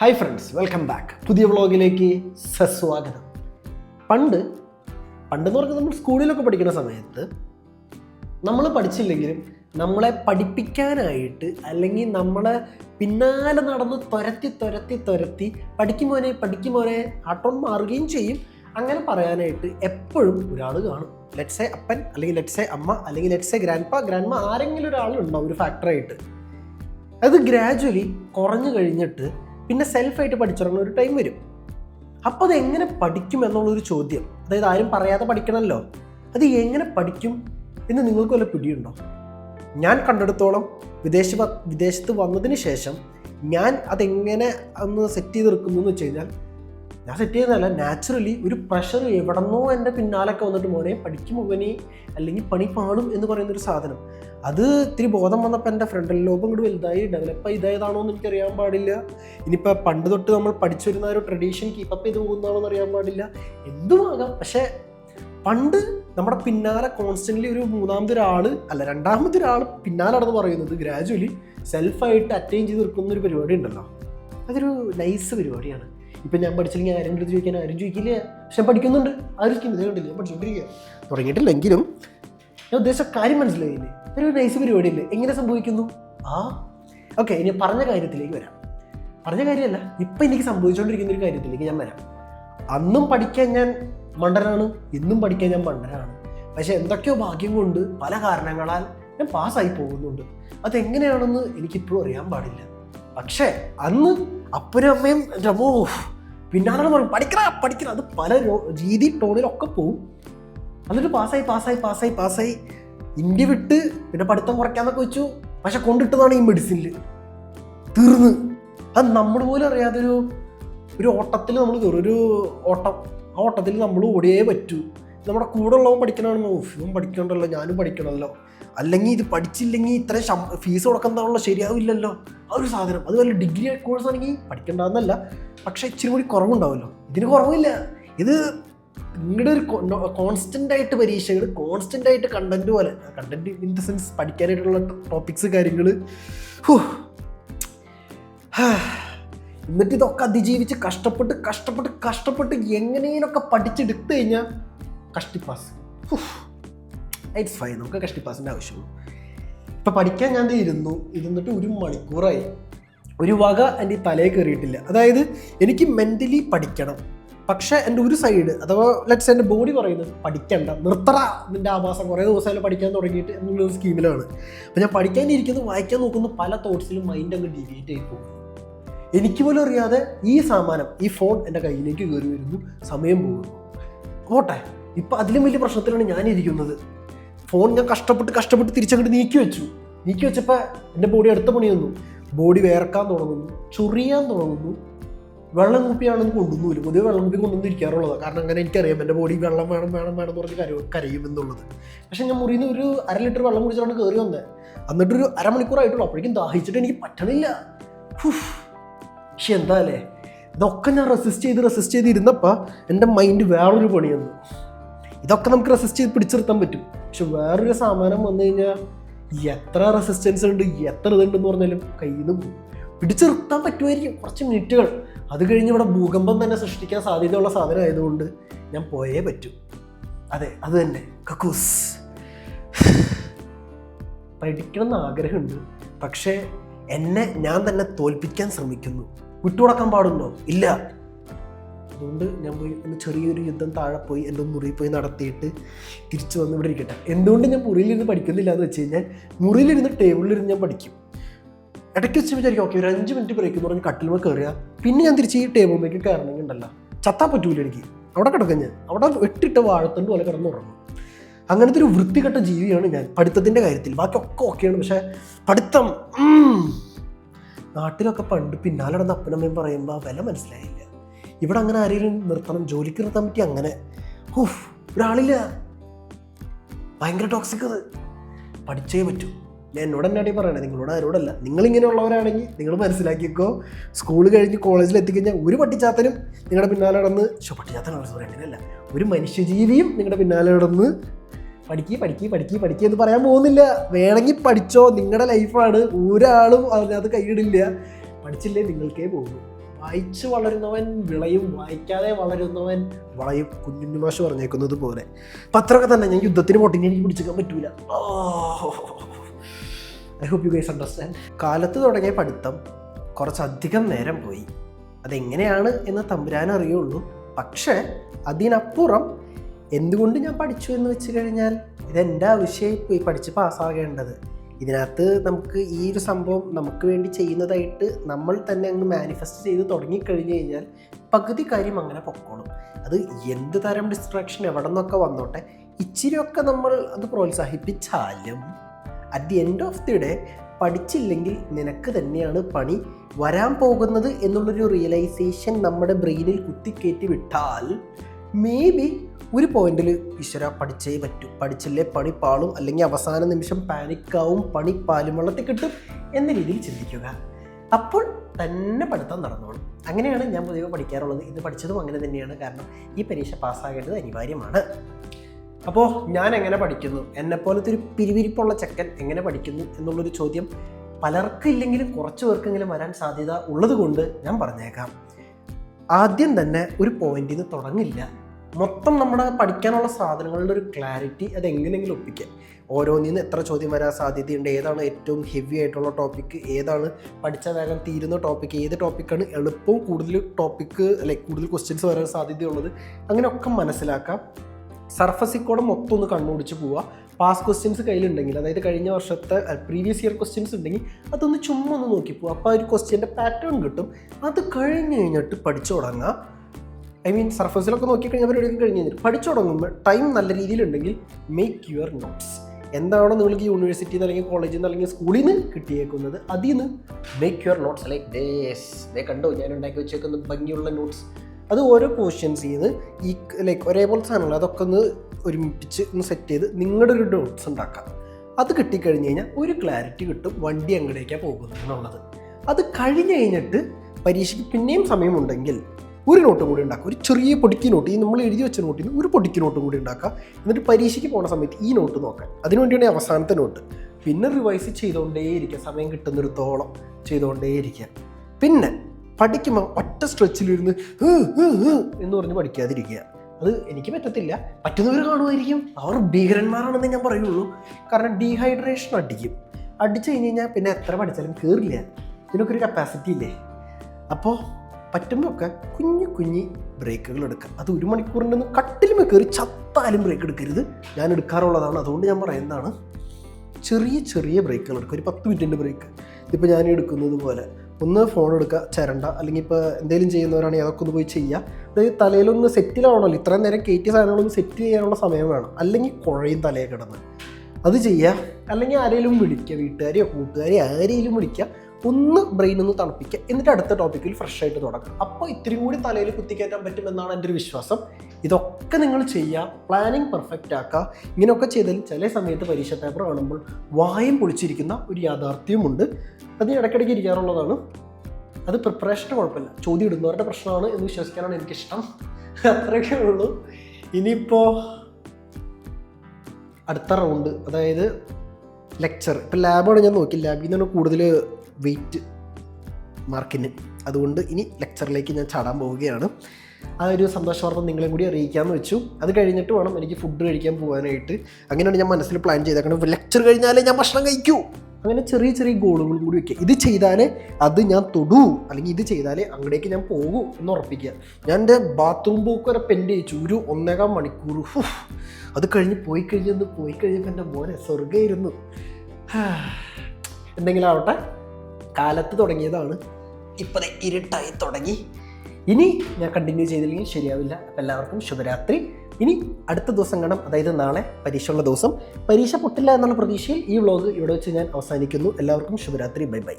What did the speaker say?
Hi friends welcome back പുതിയ വ്ളോഗിലേക്ക് സസ്വാഗതം. പണ്ട് പണ്ടെന്ന് പറഞ്ഞാൽ നമ്മൾ സ്കൂളിലൊക്കെ പഠിക്കുന്ന സമയത്ത് നമ്മൾ പഠിച്ചില്ലെങ്കിലും നമ്മളെ പഠിപ്പിക്കാനായിട്ട് അല്ലെങ്കിൽ നമ്മളെ പിന്നാലെ നടന്ന് തുരത്തി തുരത്തി തുരത്തി പഠിക്കുമോനെ പഠിക്കുമോനെ ആട്ടം മാറുകയും ചെയ്യും. അങ്ങനെ പറയാനായിട്ട് എപ്പോഴും ഒരാൾ കാണും. ലെറ്റ്സെ അപ്പൻ അല്ലെങ്കിൽ ലെറ്റ്സെ അമ്മ അല്ലെങ്കിൽ ലെറ്റ്സെ ഗ്രാൻഡ് പാ ഗ്രാൻഡ് മാ ആരെങ്കിലും ഒരാളുണ്ടാവും ഒരു ഫാക്ടറായിട്ട് അത് ഗ്രാജുവലി കുറഞ്ഞു കഴിഞ്ഞിട്ട് പിന്നെ സെൽഫായിട്ട് പഠിച്ചിറങ്ങുന്ന ഒരു ടൈം വരും. അപ്പോൾ അത് എങ്ങനെ പഠിക്കും എന്നുള്ളൊരു ചോദ്യം. അതായത് ആരും പറയാതെ പഠിക്കണമല്ലോ അത് എങ്ങനെ പഠിക്കും എന്ന് നിങ്ങൾക്ക് വല്ല പിടിയുണ്ടോ? ഞാൻ കണ്ടെടുത്തോളം വിദേശ വിദേശത്ത് വന്നതിന് ശേഷം ഞാൻ അതെങ്ങനെ ഒന്ന് സെറ്റ് ചെയ്ത് എടുക്കുന്നു എന്ന് വെച്ച് കഴിഞ്ഞാൽ ഞാൻ സെറ്റ് ചെയ്യുന്നതല്ല നാച്ചുറലി ഒരു പ്രഷർ എവിടെന്നോ എന്റെ പിന്നാലൊക്കെ വന്നിട്ട് മോനെ പഠിക്കും മോനെ അല്ലെങ്കിൽ പണി പാടും എന്ന് പറയുന്നൊരു സാധനം. അത് ഇത്തിരി ബോധം വന്നപ്പോൾ എന്റെ ഫ്രണ്ടൽ ലോബ് ഇങ്ങോട്ട് വലുതായി ഡെവലപ്പ് ഇതായതാണോ എന്ന് എനിക്ക് അറിയാൻ പാടില്ല. ഇനിയിപ്പോൾ പണ്ട് തൊട്ട് നമ്മൾ പഠിച്ചു വരുന്ന ഒരു ട്രഡീഷൻ കീപ്പപ്പ് ചെയ്ത് പോകുന്നതാണോ എന്ന് അറിയാൻ പാടില്ല. എന്തുമാകാം പക്ഷേ പണ്ട് നമ്മുടെ പിന്നാലെ കോൺസ്റ്റന്റ്ലി ഒരു മൂന്നാമത്തെ മൂന്നാമതൊരാൾ അല്ല രണ്ടാമതൊരാൾ പിന്നാലെ നടന്ന് പറയുന്നത് ഗ്രാജുവലി സെൽഫായിട്ട് അറ്റൈൻ ചെയ്ത് നിൽക്കുന്ന ഒരു പരിപാടി ഉണ്ടല്ലോ. അതൊരു നൈസ് പരിപാടിയാണ്. ഇപ്പം ഞാൻ പഠിച്ചില്ലെങ്കിൽ ആരെങ്കിലും എടുത്ത് ചോദിക്കാൻ ആരും ചോദിക്കില്ല. പക്ഷെ ഞാൻ പഠിക്കുന്നുണ്ട്. ആരും കണ്ടില്ല. ഞാൻ പഠിച്ചുകൊണ്ടിരിക്കുക തുടങ്ങിയിട്ടില്ലെങ്കിലും ഞാൻ ഉദ്ദേശിച്ച കാര്യം മനസ്സിലായില്ലേ? ഒരു നൈസ് പരിപാടിയല്ലേ? എങ്ങനെ സംഭവിക്കുന്നു? ആ. ഓക്കെ ഇനി പറഞ്ഞ കാര്യത്തിലേക്ക് വരാം. പറഞ്ഞ കാര്യമല്ല ഇപ്പം എനിക്ക് സംഭവിച്ചുകൊണ്ടിരിക്കുന്ന ഒരു കാര്യത്തിലേക്ക് ഞാൻ വരാം. അന്നും പഠിക്കാൻ ഞാൻ മണ്ടനാണ് ഇന്നും പഠിക്കാൻ ഞാൻ മണ്ടനാണ്. പക്ഷെ എന്തൊക്കെയോ ഭാഗ്യം കൊണ്ട് പല കാരണങ്ങളാൽ ഞാൻ പാസ്സായി പോകുന്നുണ്ട്. അതെങ്ങനെയാണെന്ന് എനിക്കിപ്പോഴും അറിയാൻ പാടില്ല. പക്ഷേ അന്ന് അപ്പനും അമ്മയും രമോ പിന്നാലെ പറയും പഠിക്കണ പഠിക്കണം അത് പല രീതി ടോണിലൊക്കെ പോവും. എന്നിട്ട് പാസ്സായി പാസ്സായി പാസ്സായി പാസ്സായി. ഇന്ത്യ വിട്ട് പിന്നെ പഠിത്തം കുറയ്ക്കാന്നൊക്കെ വെച്ചു. പക്ഷെ കൊണ്ടിട്ടതാണ് ഈ മെഡിസിനിൽ തീർന്ന്. അത് നമ്മൾ പോലും അറിയാതൊരു ഒരു ഓട്ടത്തിൽ നമ്മൾ കയറും. ഒരു ഓട്ടം. ആ ഓട്ടത്തിൽ നമ്മൾ ഓടിയേ പറ്റൂ. നമ്മുടെ കൂടെ ഉള്ളവൻ പഠിക്കണമെന്ന് ഇവൻ പഠിക്കണ്ടല്ലോ ഞാനും പഠിക്കണമല്ലോ അല്ലെങ്കിൽ ഇത് പഠിച്ചില്ലെങ്കിൽ ഇത്ര ഫീസ് കൊടുക്കുന്നതാണല്ലോ ശരിയാവില്ലല്ലോ. ആ ഒരു സാധനം. അതുപോലെ ഡിഗ്രി കോഴ്സ് ആണെങ്കിൽ പഠിക്കണ്ടെന്നല്ല. പക്ഷേ ഇച്ചിരി കൂടി കുറവുണ്ടാവുമല്ലോ ഇതിന് കുറവില്ല. ഇത് നിങ്ങളുടെ ഒരു കോൺസ്റ്റന്റ് ആയിട്ട് പരീക്ഷകൾ കോൺസ്റ്റന്റ് ആയിട്ട് കണ്ടന്റ് പോലെ. കണ്ടന്റ് ഇൻ ദ സെൻസ് പഠിക്കാനായിട്ടുള്ള ടോപ്പിക്സ് കാര്യങ്ങൾ എന്നിട്ട് ഇതൊക്കെ അതിജീവിച്ച് കഷ്ടപ്പെട്ട് കഷ്ടപ്പെട്ട് കഷ്ടപ്പെട്ട് എങ്ങനെയൊക്കെ പഠിച്ചെടുത്തു കഴിഞ്ഞാൽ കഷ്ടിപ്പാസ്. ഇറ്റ്സ് ഫൈൻ നമുക്ക് കഷ്ടിപ്പാസിന്റെ ആവശ്യമുള്ളൂ. ഇപ്പം പഠിക്കാൻ ഞാൻ ഇരുന്നു. ഇരുന്നിട്ട് ഒരു മണിക്കൂറായി. ഒരു വക എന്റെ ഈ തലയിൽ കയറിയിട്ടില്ല. അതായത് എനിക്ക് മെന്റലി പഠിക്കണം. പക്ഷേ എന്റെ ഒരു സൈഡ് അഥവാ ലെറ്റ്സ് എന്റെ ബോഡി പറയുന്നത് പഠിക്കണ്ട നിർത്തറ നിന്റെ ആവാസം കുറേ ദിവസമായാലും പഠിക്കാൻ തുടങ്ങിയിട്ട് എന്നുള്ളൊരു സ്കീമിലാണ് അപ്പോൾ ഞാൻ പഠിക്കാനിരിക്കുന്നു വായിക്കാൻ നോക്കുന്നു പല തോട്ട്സിലും മൈൻഡ് അങ്ങ് ഡിലീറ്റ് ആയി പോകും എനിക്ക് പോലും അറിയാതെ ഈ സാമാനം ഈ ഫോൺ എന്റെ കയ്യിലേക്ക് കയറി വരുന്നു സമയം പോകുന്നു. പോട്ടെ. ഇപ്പം അതിലും വലിയ പ്രശ്നത്തിലാണ് ഞാനിരിക്കുന്നത്. ഫോൺ ഞാൻ കഷ്ടപ്പെട്ട് കഷ്ടപ്പെട്ട് തിരിച്ചങ്ങോട്ട് നീക്കി വെച്ചു. നീക്കി വെച്ചപ്പോൾ എന്റെ ബോഡി അടുത്ത പണി വന്നു ബോഡി വേർക്കാൻ തുടങ്ങുന്നു ചൊറിയാൻ തുടങ്ങുന്നു. വെള്ളം കുപ്പിയാണെന്ന് കൊണ്ടുവന്നില്ല. പൊതുവെ വെള്ളം കുപ്പി കൊണ്ടുവന്ന് ഇരിക്കാറുള്ളതാണ് കാരണം അങ്ങനെ എനിക്കറിയാം എന്റെ ബോഡി വെള്ളം വേണം വേണം വേണം എന്ന് പറഞ്ഞ് കരയും കരയും എന്നുള്ളത് പക്ഷെ ഞാൻ മുറിയിൽ നിന്ന് ഒരു അര ലിറ്റർ വെള്ളം കുടിച്ചിട്ടാണ് കയറി വന്നത് എന്നിട്ടൊരു അരമണിക്കൂറായിട്ടുള്ളൂ അപ്പോഴേക്കും ദാഹിച്ചിട്ട് എനിക്ക് പറ്റണില്ല. പക്ഷെ എന്താ അല്ലേ? ഇതൊക്കെ ഞാൻ റെസിസ്റ്റ് ചെയ്ത് റെസിസ്റ്റ് ചെയ്ത് ഇരുന്നപ്പോൾ എന്റെ മൈൻഡ് വേറൊരു പണി വന്നു ഇതൊക്കെ നമുക്ക് റെസിസ്റ്റ് ചെയ്ത് പിടിച്ചിർത്താൻ പറ്റും. പക്ഷെ വേറൊരു സാധനം വന്നു കഴിഞ്ഞാൽ എത്ര റെസിസ്റ്റൻസ് ഉണ്ട് എത്ര ഇതുണ്ടെന്ന് പറഞ്ഞാലും കയ്യിൽ നിന്ന് പോകും പിടിച്ചിർത്താൻ പറ്റുമായിരിക്കും കുറച്ച് മിനിറ്റുകൾ അത് കഴിഞ്ഞ് ഇവിടെ ഭൂകമ്പം തന്നെ സൃഷ്ടിക്കാൻ സാധ്യതയുള്ള സാധനം ആയതുകൊണ്ട് ഞാൻ പോയേ പറ്റൂ. അതെ അത് തന്നെ. കക്കൂസ്. പഠിക്കണം എന്ന് ആഗ്രഹമുണ്ട്. പക്ഷേ എന്നെ ഞാൻ തന്നെ തോൽപ്പിക്കാൻ ശ്രമിക്കുന്നു. വിട്ടുകൊടുക്കാൻ പാടുണ്ടോ? ഇല്ല. അതുകൊണ്ട് ഞാൻ പോയി ഒന്ന് ചെറിയൊരു യുദ്ധം താഴെ പോയി എന്റെ മുറിയിൽ പോയി നടത്തിയിട്ട് തിരിച്ചു വന്ന് ഇവിടെ ഇരിക്കട്ടെ. എന്തുകൊണ്ട് ഞാൻ മുറിയിലിരുന്ന് പഠിക്കുന്നില്ല എന്ന് വെച്ച് കഴിഞ്ഞാൽ മുറിയിലിരുന്ന് ടേബിളിലിരുന്ന് ഞാൻ പഠിക്കും. ഇടയ്ക്ക് വെച്ച് വിചാരിക്കും ഓക്കെ ഒരു അഞ്ച് മിനിറ്റ് ബ്രേക്ക് എന്ന് പറഞ്ഞ് കട്ടിലുമ്പോൾ കയറുക പിന്നെ ഞാൻ തിരിച്ച് ഈ ടേബിളിലേക്ക് കയറണമെങ്കിൽ ഉണ്ടല്ലോ ചത്താൻ പറ്റൂല എനിക്ക്. അവിടെ കിടക്കാൻ ഞാൻ. അവിടെ എട്ടിട്ട് വാഴത്തണ്ട് പോലെ കിടന്നുറങ്ങും അങ്ങനത്തെ ഒരു വൃത്തികെട്ട ജീവിയാണ് ഞാൻ. പഠിത്തത്തിന്റെ കാര്യത്തിൽ. ബാക്കിയൊക്കെ ഓക്കെയാണ് പക്ഷേ പഠിത്തം നാട്ടിലൊക്കെ പണ്ട് പിന്നാലെ നടന്ന അപ്പനമ്മയും പറയുമ്പോൾ വില മനസ്സിലായില്ല. ഇവിടെ അങ്ങനെ ആരെങ്കിലും നിർത്തണം ജോലിക്ക് നിർത്താൻ പറ്റി അങ്ങനെ. ഹുഫ് ഒരാളില്ല. ഭയങ്കര ടോക്സിക് അത്. പഠിച്ചേ പറ്റൂ. ഞാൻ എന്നോട് എന്നാടി പറയണേ നിങ്ങളോട് ആരോടല്ല. നിങ്ങളിങ്ങനെയുള്ളവരാണെങ്കിൽ നിങ്ങൾ മനസ്സിലാക്കിക്കോ. സ്കൂൾ കഴിഞ്ഞ് കോളേജിൽ എത്തിക്കഴിഞ്ഞാൽ ഒരു പട്ടിച്ചാത്തനും നിങ്ങളുടെ പിന്നാലെ നടന്ന് ഷോ പട്ടിച്ചാത്തനാണ് സോറി അങ്ങനെയല്ല. ഒരു മനുഷ്യജീവിയും നിങ്ങളുടെ പിന്നാലെ നടന്ന് പഠിക്കി പഠിക്കി പഠിക്കി പഠിക്കുക എന്ന് പറയാൻ പോകുന്നില്ല. വേണമെങ്കിൽ പഠിച്ചോ. നിങ്ങളുടെ ലൈഫാണ് ഒരാളും അതിനകത്ത് കൈയിടില്ല. പഠിച്ചില്ലേ നിങ്ങൾക്കേ പോകുള്ളൂ വായിച്ച് വളരുന്നവൻ വിളയും വായിക്കാതെ വളരുന്നവൻ വളയും കുഞ്ഞുണ്ണി മാഷ് പറഞ്ഞേക്കുന്നത് പോലെ. പത്രമൊക്കെ തന്നെ ഞാൻ യുദ്ധത്തിന് പൊട്ടിനെ എനിക്ക് പിടിച്ചേക്കാൻ പറ്റൂല. I hope you guys understand കാലത്ത് തുടങ്ങിയ പഠിത്തം കുറച്ചധികം നേരം പോയി. അതെങ്ങനെയാണ് എന്ന് തമ്പുരാൻ അറിയുള്ളൂ. പക്ഷേ അതിനപ്പുറം എന്തുകൊണ്ട് ഞാൻ പഠിച്ചു എന്ന് വെച്ച് കഴിഞ്ഞാൽ ഇതെന്റെ ആവശ്യമായി പോയി പഠിച്ച് പാസ്സാകേണ്ടത് ഇതിനകത്ത് നമുക്ക് ഈ ഒരു സംഭവം നമുക്ക് വേണ്ടി ചെയ്യുന്നതായിട്ട് നമ്മൾ തന്നെ അങ്ങ് മാനിഫെസ്റ്റ് ചെയ്ത് തുടങ്ങിക്കഴിഞ്ഞ് കഴിഞ്ഞാൽ പകുതി കാര്യം അങ്ങനെ പൊക്കോളും. അത് എന്ത് തരം ഡിസ്ട്രാക്ഷൻ എവിടെ നിന്നൊക്കെ വന്നോട്ടെ ഇച്ചിരിയൊക്കെ നമ്മൾ അത് പ്രോത്സാഹിപ്പിച്ചാലും at the end of the day പഠിച്ചില്ലെങ്കിൽ നിനക്ക് തന്നെയാണ് പണി വരാൻ പോകുന്നത് എന്നുള്ളൊരു റിയലൈസേഷൻ നമ്മുടെ ബ്രെയിനിൽ കുത്തിക്കയറ്റി വിട്ടാൽ മേ ബി ഒരു പോയിന്റിൽ ഈശ്വര പഠിച്ചേ പറ്റൂ. പഠിച്ചില്ലേ പണി പാളും അല്ലെങ്കിൽ അവസാന നിമിഷം പാനിക്കാവും പണി പാലും വെള്ളത്തിൽ കിട്ടും എന്ന രീതിയിൽ ചിന്തിക്കുക. അപ്പോൾ തന്നെ പഠിത്തം നടന്നോളും. അങ്ങനെയാണ് ഞാൻ പൊതുവെ പഠിക്കാറുള്ളത്. ഇത് പഠിച്ചതും അങ്ങനെ തന്നെയാണ്. കാരണം ഈ പരീക്ഷ പാസ്സാകേണ്ടത് അനിവാര്യമാണ്. അപ്പോൾ ഞാൻ എങ്ങനെ പഠിക്കുന്നു? എന്നെപ്പോലത്തെ ഒരു പിരിവിരിപ്പുള്ള ചെക്കൻ എങ്ങനെ പഠിക്കുന്നു എന്നുള്ളൊരു ചോദ്യം പലർക്കും ഇല്ലെങ്കിലും കുറച്ച് പേർക്കെങ്കിലും വരാൻ സാധ്യത ഉള്ളതുകൊണ്ട് ഞാൻ പറഞ്ഞേക്കാം. ആദ്യം തന്നെ ഒരു പോയിന്റിൽ നിന്ന് തുടങ്ങില്ല. മൊത്തം നമ്മുടെ പഠിക്കാനുള്ള സാധനങ്ങളുടെ ഒരു ക്ലാരിറ്റി അത് എങ്ങനെയെങ്കിലും ഒപ്പിക്കുക ഓരോന്നിൽ നിന്ന് എത്ര ചോദ്യം വരാൻ സാധ്യതയുണ്ട് ഏതാണ് ഏറ്റവും ഹെവി ആയിട്ടുള്ള ടോപ്പിക്ക് ഏതാണ് പഠിച്ച വേഗം തീരുന്ന ടോപ്പിക്ക് ഏത് ടോപ്പിക്കാണ് എളുപ്പവും കൂടുതൽ ടോപ്പിക്ക് ലൈക്ക് കൂടുതൽ ക്വസ്റ്റ്യൻസ് വരാൻ സാധ്യതയുള്ളത് അങ്ങനെയൊക്കെ മനസ്സിലാക്കാം. സർഫസിൽ കൂടെ മൊത്തം ഒന്ന് കണ്ണുപിടിച്ച് പോവുക പാസ് ക്വസ്റ്റ്യൻസ് കയ്യിലുണ്ടെങ്കിൽ അതായത് കഴിഞ്ഞ വർഷത്തെ പ്രീവിയസ് ഇയർ ക്വസ്റ്റ്യൻസ് ഉണ്ടെങ്കിൽ അതൊന്ന് ചുമ്മാ ഒന്ന് നോക്കി അപ്പോൾ ആ ഒരു ക്വസ്റ്റ്യന്റെ പാറ്റേൺ കിട്ടും. അത് കഴിഞ്ഞ് കഴിഞ്ഞിട്ട് പഠിച്ചു തുടങ്ങുക ഐ മീൻ സർഫസിലൊക്കെ നോക്കിക്കഴിഞ്ഞാൽ പരിപാടിയൊക്കെ കഴിഞ്ഞു കഴിഞ്ഞാൽ പഠിച്ചു തുടങ്ങുമ്പോൾ ടൈം നല്ല രീതിയിലുണ്ടെങ്കിൽ മേക്ക് യുവർ നോട്ട്സ് എന്താണോ നിങ്ങൾക്ക് യൂണിവേഴ്സിറ്റിയിൽ നിന്ന് അല്ലെങ്കിൽ കോളേജിൽ നിന്ന് അല്ലെങ്കിൽ സ്കൂളിൽ നിന്ന് കിട്ടിയേക്കുന്നത് അതിൽ നിന്ന് make your notes like these ദേ കണ്ടോ ഞാൻ ഉണ്ടാക്കി വെച്ചേക്കുന്ന ഭംഗിയുള്ള നോട്ട്സ് അത് ഓരോ പോർഷൻസ് ചെയ്ത് ഈ ലൈക്ക് ഒരേപോലെ സാധനങ്ങൾ അതൊക്കെ ഒന്ന് ഒരുമിപ്പിച്ച് ഒന്ന് സെറ്റ് ചെയ്ത് നിങ്ങളുടെ ഒരു നോട്ട്സ് ഉണ്ടാക്കാം. അത് കിട്ടിക്കഴിഞ്ഞ് കഴിഞ്ഞാൽ ഒരു ക്ലാരിറ്റി കിട്ടും വണ്ടി അങ്ങോട്ടേക്കാണ് പോകുന്നത് എന്നുള്ളത്. അത് കഴിഞ്ഞ് കഴിഞ്ഞിട്ട് പരീക്ഷയ്ക്ക് പിന്നെയും സമയമുണ്ടെങ്കിൽ ഒരു നോട്ട് കൂടി ഉണ്ടാക്കുക. ഒരു ചെറിയ പൊടിക്ക് നോട്ട് ഈ നമ്മൾ എഴുതി വെച്ച നോട്ടിൽ നിന്ന് ഒരു പൊടിക്ക് നോട്ടും കൂടി ഉണ്ടാക്കുക. എന്നിട്ട് പരീക്ഷയ്ക്ക് പോകുന്ന സമയത്ത് ഈ നോട്ട് നോക്കാൻ അതിനുവേണ്ടിയാണ് അവസാനത്തെ നോട്ട്. പിന്നെ റിവൈസ് ചെയ്തുകൊണ്ടേയിരിക്കുക. സമയം കിട്ടുന്നിടത്തോളം ചെയ്തുകൊണ്ടേയിരിക്കുക. പിന്നെ പഠിക്കുമ്പോൾ ഒറ്റ സ്ട്രെച്ചിലിരുന്ന് എന്ന് പറഞ്ഞ് പഠിക്കാതിരിക്കുക. അത് എനിക്ക് പറ്റത്തില്ല. പറ്റുന്നവർ കാണുമായിരിക്കും. അവർ ഭീകരന്മാരാണെന്ന് ഞാൻ പറയുള്ളൂ. കാരണം ഡീഹൈഡ്രേഷൻ അടിക്കും. അടിച്ചു കഴിഞ്ഞ് കഴിഞ്ഞാൽ പിന്നെ എത്ര പഠിച്ചാലും കയറില്ല ഇതിനൊക്കെ ഒരു കപ്പാസിറ്റി ഇല്ലേ? അപ്പോൾ പറ്റുമ്പോഴൊക്കെ കുഞ്ഞു കുഞ്ഞി ബ്രേക്കുകൾ എടുക്കുക അത് ഒരു മണിക്കൂറിന്റെ ഒന്ന് കട്ടിലുമേ കയറി ചത്താലും ബ്രേക്ക് എടുക്കരുത്. ഞാൻ എടുക്കാറുള്ളതാണ്. അതുകൊണ്ട് ഞാൻ പറയുന്നതാണ് ചെറിയ ചെറിയ ബ്രേക്കുകൾ എടുക്കുക. ഒരു പത്ത് മിനിറ്റിന്റെ ബ്രേക്ക് ഇപ്പോൾ ഞാൻ എടുക്കുന്നത് പോലെ. ഒന്ന് ഫോൺ എടുക്കുക ചരണ്ട. അല്ലെങ്കിൽ ഇപ്പോൾ എന്തെങ്കിലും ചെയ്യുന്നവരാണെങ്കിൽ അതൊക്കെ ഒന്ന് പോയി ചെയ്യുക. അതായത് തലയിലൊന്ന് സെറ്റിലാവണമല്ലോ ഇത്രയും നേരം കയറ്റിയ സാധനങ്ങളൊന്ന് സെറ്റ് ചെയ്യാനുള്ള സമയം വേണം. അല്ലെങ്കിൽ കുഴയും തലയിൽ കിടന്ന്. അത് ചെയ്യുക. അല്ലെങ്കിൽ ആരെങ്കിലും വിളിക്കുക. വീട്ടുകാരെയോ കൂട്ടുകാരെയോ ആരെങ്കിലും വിളിക്കുക. ഒന്ന് ബ്രെയിൻ ഒന്ന് തണുപ്പിക്കുക. എന്നിട്ട് അടുത്ത ടോപ്പിക്കിൽ ഫ്രഷ് ആയിട്ട് തുടങ്ങുക അപ്പോൾ ഇത്തിരി കൂടി തലയിൽ കുത്തിക്കയറ്റാൻ പറ്റുമെന്നാണ് എന്റെ ഒരു വിശ്വാസം. ഇതൊക്കെ നിങ്ങൾ ചെയ്യുക പ്ലാനിങ് പെർഫെക്റ്റ് ആക്കുക ഇങ്ങനെയൊക്കെ ചെയ്താൽ ചില സമയത്ത് പരീക്ഷ പേപ്പർ കാണുമ്പോൾ വായും പൊളിച്ചിരിക്കുന്ന ഒരു യാഥാർത്ഥ്യമുണ്ട്. അത് ഇടയ്ക്കിടയ്ക്ക് ഇരിക്കാറുള്ളതാണ്. അത് പ്രിപ്പറേഷൻ കുഴപ്പമില്ല. ചോദ്യം ഇടുന്നവരുടെ പ്രശ്നമാണ് എന്ന് വിശ്വസിക്കാനാണ് എനിക്കിഷ്ടം. അത്രയൊക്കെ ഉള്ളൂ. ഇനിയിപ്പോൾ അടുത്ത റൗണ്ട് അതായത് ലെക്ചർ ഇപ്പം ലാബാണ് ഞാൻ നോക്കി ലാബിൽ നിന്നാണ് കൂടുതൽ വെയിറ്റ് മാർക്കിന് അതുകൊണ്ട് ഇനി ലെക്ചറിലേക്ക് ഞാൻ ചാടാൻ പോവുകയാണ്. ആ ഒരു സന്തോഷവാർത്ഥം നിങ്ങളെയും കൂടി അറിയിക്കാമെന്ന് വെച്ചു. അത് കഴിഞ്ഞിട്ട് വേണം എനിക്ക് ഫുഡ് കഴിക്കാൻ പോകാനായിട്ട് അങ്ങനെയാണ് ഞാൻ മനസ്സിൽ പ്ലാൻ ചെയ്തേക്കണം ലെക്ചർ കഴിഞ്ഞാലേ ഞാൻ ഭക്ഷണം കഴിക്കൂ. അങ്ങനെ ചെറിയ ചെറിയ ഗോളുകൾ കൂടി വയ്ക്കുക ഇത് ചെയ്താലേ അത് ഞാൻ തൊടൂ. അല്ലെങ്കിൽ ഇത് ചെയ്താലേ അങ്ങടേക്ക് ഞാൻ പോകൂ എന്ന് ഉറപ്പിക്കുക. ഞാൻ എന്റെ ബാത്റൂം പോക്ക് വരെ പെൻഡ് ചെയ്യിച്ചു. ഒരു ഒന്നേകാം മണിക്കൂർ. അത് കഴിഞ്ഞ് പോയി കഴിഞ്ഞെന്ന് പോയി കഴിഞ്ഞപ്പോൾ എന്റെ മോനെ സ്വർഗമായിരുന്നു. എന്തെങ്കിലും ആവട്ടെ. കാലത്ത് തുടങ്ങിയതാണ്. ഇപ്പോൾ ഇരുട്ടായി തുടങ്ങി. ഇനി ഞാൻ കണ്ടിന്യൂ ചെയ്തില്ലെങ്കിൽ ശരിയാവില്ല. അപ്പം എല്ലാവർക്കും ശുഭരാത്രി. ഇനി അടുത്ത ദിവസം കാണാം. അതായത് നാളെ പരീക്ഷയുള്ള ദിവസം. പരീക്ഷ പൊട്ടില്ല എന്നുള്ള പ്രതീക്ഷയിൽ ഈ വ്ളോഗ് ഇവിടെ വെച്ച് ഞാൻ അവസാനിക്കുന്നു. എല്ലാവർക്കും ശുഭരാത്രി. Bye bye.